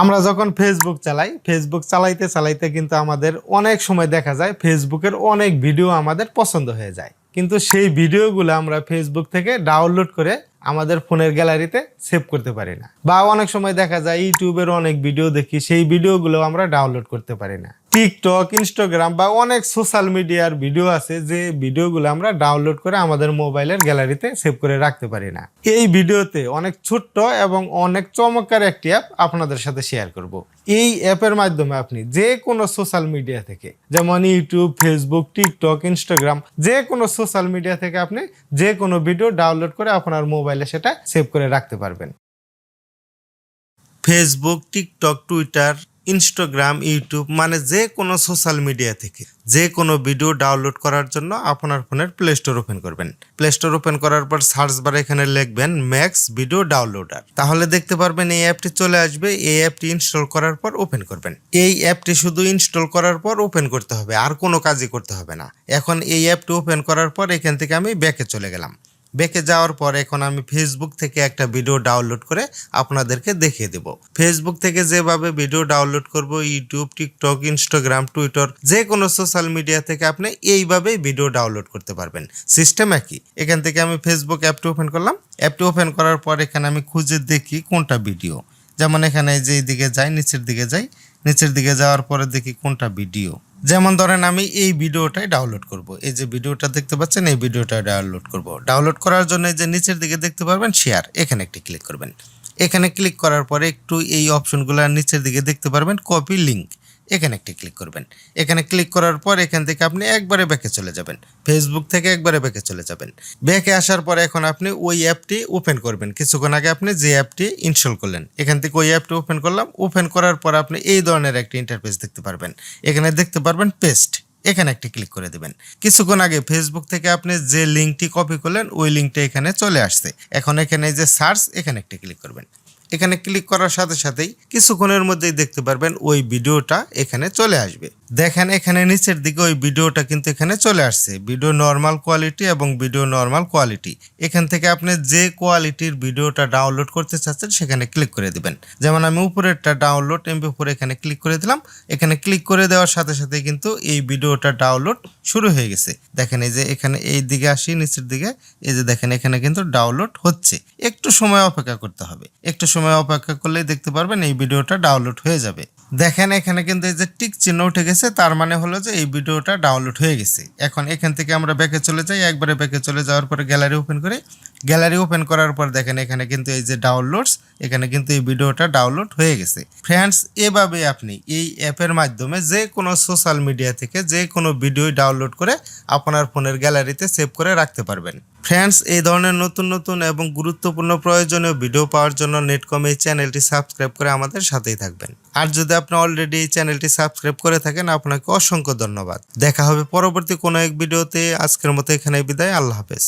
আমরা যখন ফেসবুক চালাই ফেসবুক চালাইতে চালাইতে কিন্তু আমাদের অনেক সময় দেখা যায় ফেসবুকের অনেক ভিডিও আমাদের পছন্দ হয়ে যায়। কিন্তু সেই ভিডিওগুলো আমরা ফেসবুক থেকে ডাউনলোড করে আমাদের ফোনের গ্যালারিতে সেভ করতে পারি না। বা অনেক সময় দেখা যায় ইউটিউবের অনেক ভিডিও দেখি, সেই ভিডিওগুলো আমরা ডাউনলোড করতে পারি না। টিকটক ইনস্টাগ্রাম বা অনেক সোশ্যাল মিডিয়ার ভিডিও আছে, যে ভিডিওগুলো আমরা ডাউনলোড করে আমাদের মোবাইলের গ্যালারিতে সেভ করে রাখতে পারি না। এই ভিডিওতে অনেক ছোট্ট এবং অনেক চমৎকার একটি অ্যাপ আপনাদের সাথে শেয়ার করব। এই অ্যাপের মাধ্যমে আপনি যে কোনো সোশ্যাল মিডিয়া থেকে, যেমন ইউটিউব ফেসবুক টিকটক ইনস্টাগ্রাম যে কোনো সোশ্যাল মিডিয়া থেকে আপনি যে কোনো ভিডিও ডাউনলোড করে আপনার মোবাইলে সেটা সেভ করে রাখতে পারবেন। Facebook TikTok Twitter Instagram YouTube মানে যে কোনো সোশ্যাল মিডিয়া থেকে। যে কোনো ভিডিও ডাউনলোড করার জন্য আপনার ফোনের প্লে স্টোর ওপেন করবেন। প্লে স্টোর ওপেন করার পর সার্চ বারে এখানে লিখবেন ম্যাক্স ভিডিও ডাউনলোডার তাহলে দেখতে পারবেন এই অ্যাপটি চলে আসবে। এই অ্যাপটি ইনস্টল করার পর ওপেন করবেন। এই অ্যাপটি শুধু ইনস্টল করার পর ওপেন করতে হবে। আর কোনো কাজই করতে হবে না। এখন এই অ্যাপটি ওপেন করার পর এখান থেকে আমি ব্যাকে চলে গেলাম। ব্যাকে যাওয়ার পর এখন আমি ফেসবুক থেকে একটা ভিডিও ডাউনলোড করে আপনাদেরকে দেখিয়ে দেব। ফেসবুক থেকে যেভাবে ভিডিও ডাউনলোড করব ইউটিউব টিকটক ইনস্টাগ্রাম টুইটার যে কোনো সোশ্যাল মিডিয়া থেকে আপনি এইভাবেই ভিডিও ডাউনলোড করতে পারবেন। সিস্টেম একই। এখান থেকে আমি ফেসবুক অ্যাপটি ওপেন করলাম। অ্যাপটি ওপেন করার পর এখানে আমি খুঁজে দেখি কোনটা ভিডিও যেমন এখানে যে দিকে যাই, নিচের দিকে যাই। নিচের দিকে যাওয়ার পরে দেখি কোনটা ভিডিও যেমন ধরেন আমি এই ভিডিওটাই ডাউনলোড করব। এই যে ভিডিওটা দেখতে পাচ্ছেন, এই ভিডিওটা ডাউনলোড করব। ডাউনলোড করার জন্য যে নিচের দিকে দেখতে পারবেন শেয়ার এখানে একটি ক্লিক করবেন। এখানে ক্লিক করার পরে একটু এই অপশনগুলো নিচের দিকে দেখতে পারবেন কপি লিঙ্ক এখানে একটি ক্লিক করবেন। এখানে ক্লিক করার পর এখান থেকে আপনি একবারে ব্যাকে চলে যাবেন। ফেসবুক থেকে একবারে ব্যাকে চলে যাবেন। ব্যাকে আসার পর এখন আপনি ওই অ্যাপটি ওপেন করবেন। কিছুক্ষণ আগে আপনি যে অ্যাপটি ইনস্টল করলেন, এখান থেকে ওই অ্যাপটি ওপেন করলাম। ওপেন করার পর আপনি এই ধরনের একটি ইন্টারফেস দেখতে পারবেন। এখানে দেখতে পারবেন পেস্ট এখানে একটি ক্লিক করে দেবেন। কিছুক্ষণ আগে ফেসবুক থেকে আপনি যে লিঙ্কটি কপি করলেন, ওই লিঙ্কটা এখানে চলে আসছে। এখন এখানে যে সার্চ এখানে একটি ক্লিক করবেন। এখানে ক্লিক করার সাথে সাথেই কিছুক্ষণের মধ্যেই দেখতে পারবেন ওই ভিডিওটা এখানে চলে আসবে। দেখেন, এখানে নিচের দিকে ওই ভিডিওটা কিন্তু এখানে চলে আসছে। ভিডিও নর্মাল কোয়ালিটি এবং ভিডিও নর্মাল কোয়ালিটি এখান থেকে আপনি যে কোয়ালিটির ভিডিওটা ডাউনলোড করতে চাচ্ছেন, সেখানে ক্লিক করে দিবেন। যেমন আমি উপরেরটা ডাউনলোড এমপি ফোর এখানে ক্লিক করে দিলাম। এখানে ক্লিক করে দেওয়ার সাথে সাথে কিন্তু এই ভিডিওটা ডাউনলোড শুরু হয়ে গেছে। দেখেন, এই যে এখানে এই দিকে আসি, নিচের দিকে। এই যে দেখেন, এখানে কিন্তু ডাউনলোড হচ্ছে। একটু সময় অপেক্ষা করতে হবে। একটু সময় অপেক্ষা করলেই দেখতে পারবেন এই ভিডিওটা ডাউনলোড হয়ে যাবে। দেখেন এখানে কিন্তু এই যে টিক চিহ্ন উঠে গেছে, তার মানে হলো যে এই ভিডিওটা ডাউনলোড হয়ে গেছে। এখন এখান থেকে আমরা ব্যাকে চলে যাই, একবারে ব্যাকে চলে যাওয়ার পরে গ্যালারি ওপেন করে। গ্যালারি ওপেন করার পর দেখেন এখানে কিন্তু এই যে ডাউনলোডস এখানে কিন্তু এই ভিডিওটা ডাউনলোড হয়ে গেছে। ফ্রেন্ডস এভাবে আপনি এই অ্যাপের মাধ্যমে যে কোনো সোশ্যাল মিডিয়া থেকে যে কোনো ভিডিও ডাউনলোড করে আপনার ফোনের গ্যালারিতে সেভ করে রাখতে পারবেন। ফ্রেন্ডস এই ধরনের নতুন নতুন এবং গুরুত্বপূর্ণ প্রয়োজনীয় ভিডিও পাওয়ার জন্য নেটকম এই চ্যানেলটি সাবস্ক্রাইব করে আমাদের সাথেই থাকবেন। আর যদি আপনি অলরেডি এই চ্যানেলটি সাবস্ক্রাইব করে থাকেন, আপনাকে অসংখ্য ধন্যবাদ। দেখা হবে পরবর্তী কোনো এক ভিডিওতে আজকের মতো এখানে বিদায়। আল্লাহ হাফেজ।